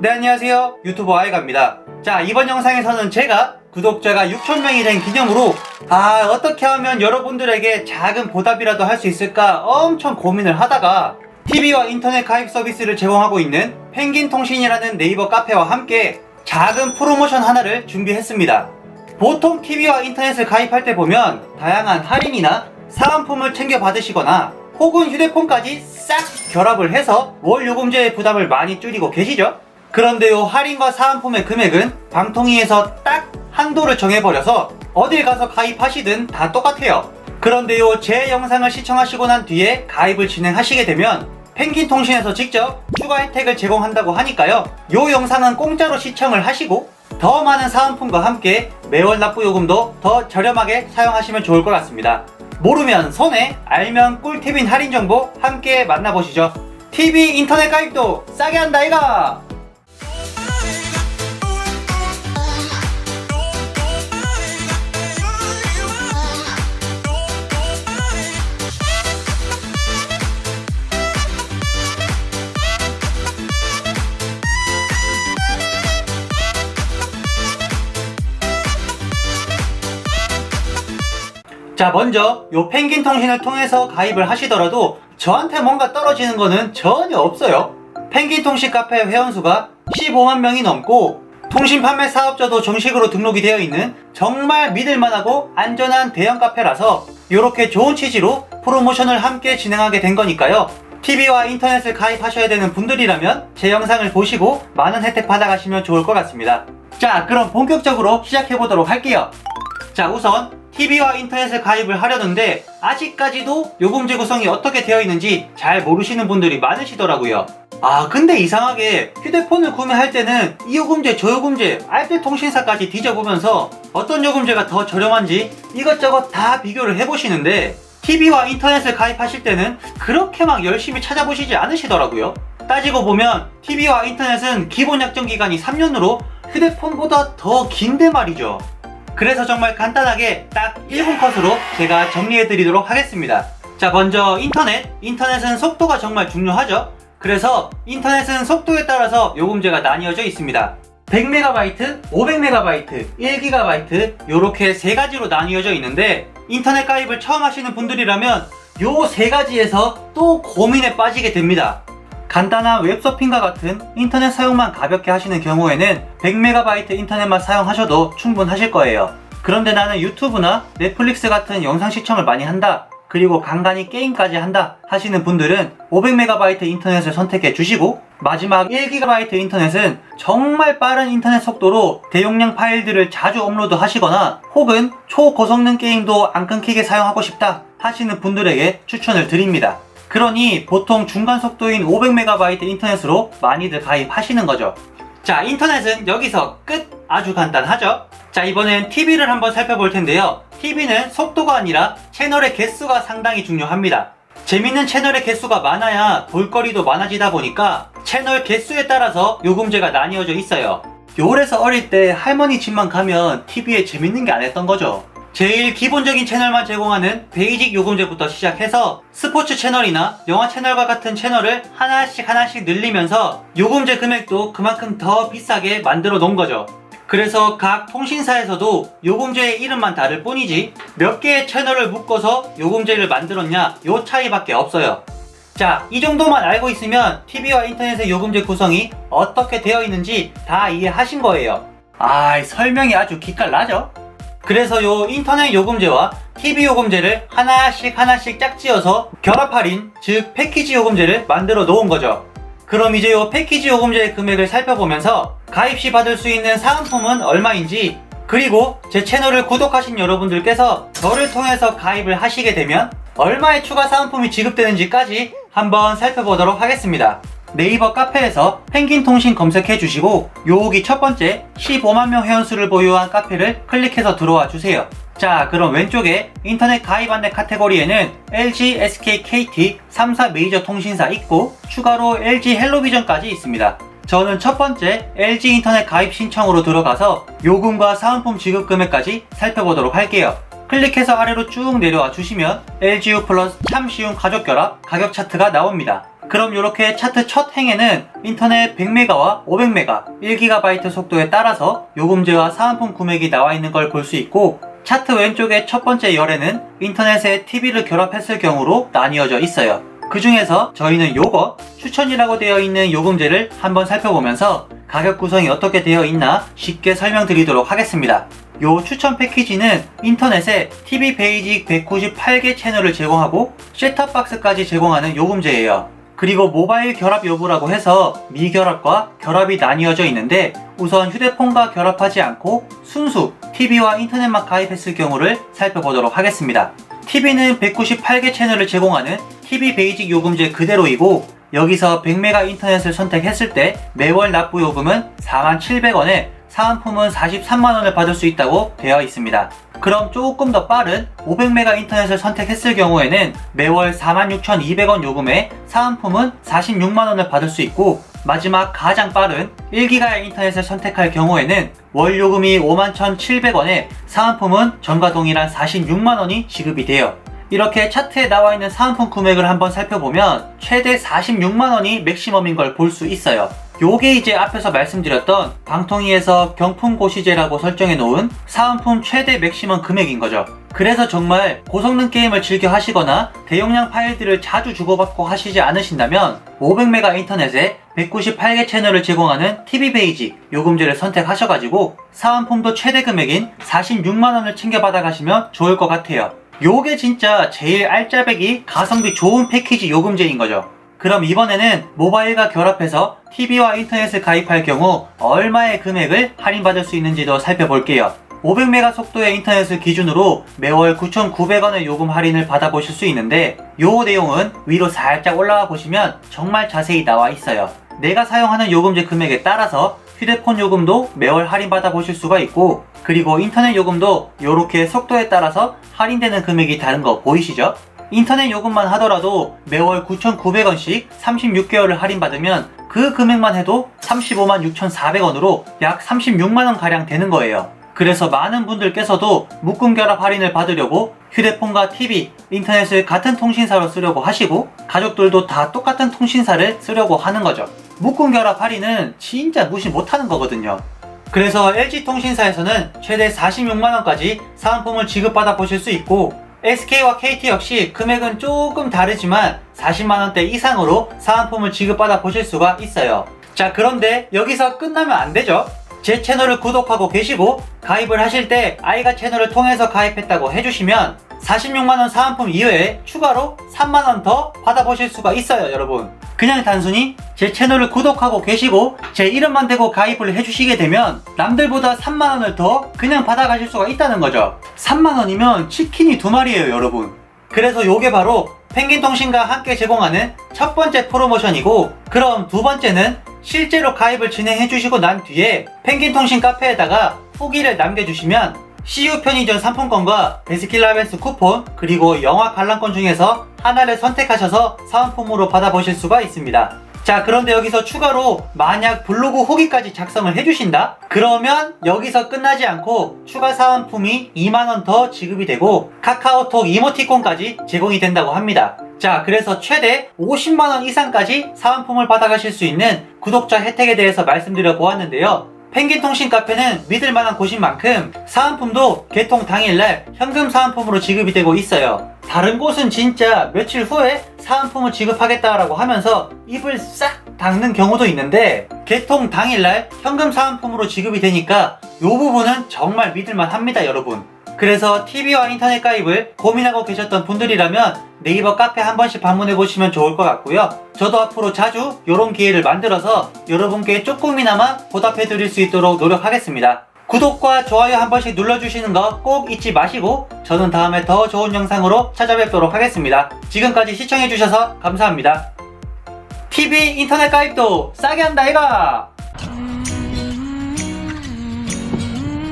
네 안녕하세요. 유튜버 아이가입니다. 자 이번 영상에서는 제가 구독자가 6천명이 된 기념으로 아 어떻게 하면 여러분들에게 작은 보답이라도 할 수 있을까 엄청 고민을 하다가 TV와 인터넷 가입 서비스를 제공하고 있는 펭귄 통신이라는 네이버 카페와 함께 작은 프로모션 하나를 준비했습니다. 보통 TV와 인터넷을 가입할 때 보면 다양한 할인이나 사은품을 챙겨 받으시거나 혹은 휴대폰까지 싹 결합을 해서 월 요금제의 부담을 많이 줄이고 계시죠? 그런데요 할인과 사은품의 금액은 방통위에서 딱 한도를 정해버려서 어딜 가서 가입하시든 다 똑같아요. 그런데요 제 영상을 시청하시고 난 뒤에 가입을 진행하시게 되면 펭귄 통신에서 직접 추가 혜택을 제공한다고 하니까요. 요 영상은 공짜로 시청을 하시고 더 많은 사은품과 함께 매월 납부 요금도 더 저렴하게 사용하시면 좋을 것 같습니다. 모르면 손해, 알면 꿀팁인 할인 정보 함께 만나보시죠. TV 인터넷 가입도 싸게 한다 이가! 자 먼저 요 펭귄 통신을 통해서 가입을 하시더라도 저한테 뭔가 떨어지는 거는 전혀 없어요. 펭귄 통신 카페 회원수가 15만 명이 넘고 통신 판매 사업자도 정식으로 등록이 되어 있는 정말 믿을만하고 안전한 대형 카페라서 이렇게 좋은 취지로 프로모션을 함께 진행하게 된 거니까요. TV와 인터넷을 가입하셔야 되는 분들이라면 제 영상을 보시고 많은 혜택 받아가시면 좋을 것 같습니다. 자 그럼 본격적으로 시작해 보도록 할게요. 자 우선 TV와 인터넷에 가입을 하려는데 아직까지도 요금제 구성이 어떻게 되어 있는지 잘 모르시는 분들이 많으시더라고요. 아 근데 이상하게 휴대폰을 구매할 때는 이 요금제 저 요금제 알뜰 통신사까지 뒤져보면서 어떤 요금제가 더 저렴한지 이것저것 다 비교를 해보시는데 TV와 인터넷을 가입하실 때는 그렇게 막 열심히 찾아보시지 않으시더라고요. 따지고 보면 TV와 인터넷은 기본 약정 기간이 3년으로 휴대폰보다 더 긴데 말이죠. 그래서 정말 간단하게 딱 1분 컷으로 제가 정리해 드리도록 하겠습니다. 자, 먼저 인터넷. 인터넷은 속도가 정말 중요하죠. 그래서 인터넷은 속도에 따라서 요금제가 나뉘어져 있습니다. 100MB, 500MB, 1GB 이렇게 세 가지로 나뉘어져 있는데 인터넷 가입을 처음 하시는 분들이라면 요 세 가지에서 또 고민에 빠지게 됩니다. 간단한 웹서핑과 같은 인터넷 사용만 가볍게 하시는 경우에는 100MB 인터넷만 사용하셔도 충분하실 거예요. 그런데 나는 유튜브나 넷플릭스 같은 영상 시청을 많이 한다. 그리고 간간히 게임까지 한다 하시는 분들은 500MB 인터넷을 선택해 주시고 마지막 1GB 인터넷은 정말 빠른 인터넷 속도로 대용량 파일들을 자주 업로드 하시거나 혹은 초고성능 게임도 안 끊기게 사용하고 싶다 하시는 분들에게 추천을 드립니다. 그러니 보통 중간 속도인 500MB 인터넷으로 많이들 가입하시는 거죠. 자, 인터넷은 여기서 끝! 아주 간단하죠? 자, 이번엔 TV를 한번 살펴볼 텐데요. TV는 속도가 아니라 채널의 개수가 상당히 중요합니다. 재밌는 채널의 개수가 많아야 볼거리도 많아지다 보니까 채널 개수에 따라서 요금제가 나뉘어져 있어요. 요래서 어릴 때 할머니 집만 가면 TV에 재밌는 게 안 했던 거죠. 제일 기본적인 채널만 제공하는 베이직 요금제부터 시작해서 스포츠 채널이나 영화 채널과 같은 채널을 하나씩 하나씩 늘리면서 요금제 금액도 그만큼 더 비싸게 만들어 놓은 거죠. 그래서 각 통신사에서도 요금제의 이름만 다를 뿐이지 몇 개의 채널을 묶어서 요금제를 만들었냐 요 차이밖에 없어요. 자, 이 정도만 알고 있으면 TV와 인터넷의 요금제 구성이 어떻게 되어 있는지 다 이해하신 거예요. 아, 설명이 아주 기깔나죠? 그래서 요 인터넷 요금제와 TV 요금제를 하나씩 하나씩 짝지어서 결합 할인, 즉 패키지 요금제를 만들어 놓은 거죠. 그럼 이제 요 패키지 요금제의 금액을 살펴보면서 가입 시 받을 수 있는 사은품은 얼마인지 그리고 제 채널을 구독하신 여러분들께서 저를 통해서 가입을 하시게 되면 얼마의 추가 사은품이 지급되는지까지 한번 살펴보도록 하겠습니다. 네이버 카페에서 펭귄 통신 검색해 주시고 요기 첫 번째 15만 명 회원수를 보유한 카페를 클릭해서 들어와 주세요. 자, 그럼 왼쪽에 인터넷 가입 안내 카테고리에는 LG, SK, KT 3사 메이저 통신사 있고 추가로 LG 헬로비전까지 있습니다. 저는 첫 번째 LG 인터넷 가입 신청으로 들어가서 요금과 사은품 지급 금액까지 살펴보도록 할게요. 클릭해서 아래로 쭉 내려와 주시면 LGU 플러스 참 쉬운 가족 결합 가격 차트가 나옵니다. 그럼 이렇게 차트 첫 행에는 인터넷 100메가와 500메가, 1GB 속도에 따라서 요금제와 사은품 금액이 나와 있는 걸 볼 수 있고 차트 왼쪽의 첫 번째 열에는 인터넷에 TV를 결합했을 경우로 나뉘어져 있어요. 그 중에서 저희는 요거 추천이라고 되어 있는 요금제를 한번 살펴보면서 가격 구성이 어떻게 되어 있나 쉽게 설명드리도록 하겠습니다. 요 추천 패키지는 인터넷에 TV 베이직 198개 채널을 제공하고 셋탑박스까지 제공하는 요금제예요. 그리고 모바일 결합 여부라고 해서 미결합과 결합이 나뉘어져 있는데 우선 휴대폰과 결합하지 않고 순수 TV와 인터넷만 가입했을 경우를 살펴보도록 하겠습니다. TV는 198개 채널을 제공하는 TV 베이직 요금제 그대로이고 여기서 100메가 인터넷을 선택했을 때 매월 납부 요금은 47,700원에 사은품은 43만원을 받을 수 있다고 되어 있습니다. 그럼 조금 더 빠른 500메가 인터넷을 선택했을 경우에는 매월 46,200원 요금에 사은품은 46만원을 받을 수 있고 마지막 가장 빠른 1기가의 인터넷을 선택할 경우에는 월 요금이 51,700원에 사은품은 전과 동일한 46만원이 지급이 돼요. 이렇게 차트에 나와 있는 사은품 금액을 한번 살펴보면 최대 46만원이 맥시멈인 걸 볼 수 있어요. 요게 이제 앞에서 말씀드렸던 방통위에서 경품고시제라고 설정해 놓은 사은품 최대 맥시멈 금액인 거죠. 그래서 정말 고성능 게임을 즐겨 하시거나 대용량 파일들을 자주 주고받고 하시지 않으신다면 500메가 인터넷에 198개 채널을 제공하는 TV 베이직 요금제를 선택하셔가지고 사은품도 최대 금액인 46만원을 챙겨받아 가시면 좋을 것 같아요. 요게 진짜 제일 알짜배기 가성비 좋은 패키지 요금제인 거죠. 그럼 이번에는 모바일과 결합해서 TV와 인터넷을 가입할 경우 얼마의 금액을 할인받을 수 있는지도 살펴볼게요. 500메가 속도의 인터넷을 기준으로 매월 9,900원의 요금 할인을 받아보실 수 있는데 요 내용은 위로 살짝 올라와 보시면 정말 자세히 나와 있어요. 내가 사용하는 요금제 금액에 따라서 휴대폰 요금도 매월 할인받아 보실 수가 있고 그리고 인터넷 요금도 이렇게 속도에 따라서 할인되는 금액이 다른 거 보이시죠? 인터넷 요금만 하더라도 매월 9,900원씩 36개월을 할인받으면 그 금액만 해도 35만 6,400원으로 약 36만원 가량 되는 거예요. 그래서 많은 분들께서도 묶음 결합 할인을 받으려고 휴대폰과 TV, 인터넷을 같은 통신사로 쓰려고 하시고 가족들도 다 똑같은 통신사를 쓰려고 하는 거죠. 묶음 결합 할인은 진짜 무시 못하는 거거든요. 그래서 LG통신사에서는 최대 46만원까지 사은품을 지급받아 보실 수 있고 SK와 KT 역시 금액은 조금 다르지만 40만원대 이상으로 사은품을 지급받아 보실 수가 있어요. 자 그런데 여기서 끝나면 안 되죠. 제 채널을 구독하고 계시고 가입을 하실 때 아이가 채널을 통해서 가입했다고 해주시면 46만원 사은품 이외에 추가로 3만원 더 받아보실 수가 있어요 여러분. 그냥 단순히 제 채널을 구독하고 계시고 제 이름만 대고 가입을 해주시게 되면 남들보다 3만원을 더 그냥 받아가실 수가 있다는 거죠. 3만원이면 치킨이 두 마리예요 여러분. 그래서 요게 바로 펭귄통신과 함께 제공하는 첫 번째 프로모션이고 그럼 두 번째는 실제로 가입을 진행해 주시고 난 뒤에 펭귄통신 카페에다가 후기를 남겨주시면 CU 편의점 상품권과 베스킨라빈스 쿠폰 그리고 영화 관람권 중에서 하나를 선택하셔서 사은품으로 받아보실 수가 있습니다. 자 그런데 여기서 추가로 만약 블로그 후기까지 작성을 해주신다? 그러면 여기서 끝나지 않고 추가 사은품이 2만원 더 지급이 되고 카카오톡 이모티콘까지 제공이 된다고 합니다. 자 그래서 최대 50만원 이상까지 사은품을 받아가실 수 있는 구독자 혜택에 대해서 말씀드려 보았는데요. 펭귄 통신 카페는 믿을 만한 곳인 만큼 사은품도 개통 당일날 현금 사은품으로 지급이 되고 있어요. 다른 곳은 진짜 며칠 후에 사은품을 지급하겠다라고 하면서 입을 싹 닦는 경우도 있는데 개통 당일날 현금 사은품으로 지급이 되니까 이 부분은 정말 믿을만 합니다 여러분. 그래서 TV와 인터넷 가입을 고민하고 계셨던 분들이라면 네이버 카페 한 번씩 방문해 보시면 좋을 것 같고요. 저도 앞으로 자주 이런 기회를 만들어서 여러분께 조금이나마 보답해 드릴 수 있도록 노력하겠습니다. 구독과 좋아요 한 번씩 눌러주시는 거 꼭 잊지 마시고 저는 다음에 더 좋은 영상으로 찾아뵙도록 하겠습니다. 지금까지 시청해주셔서 감사합니다. TV 인터넷 가입도 싸게 한다 이가!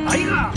아이가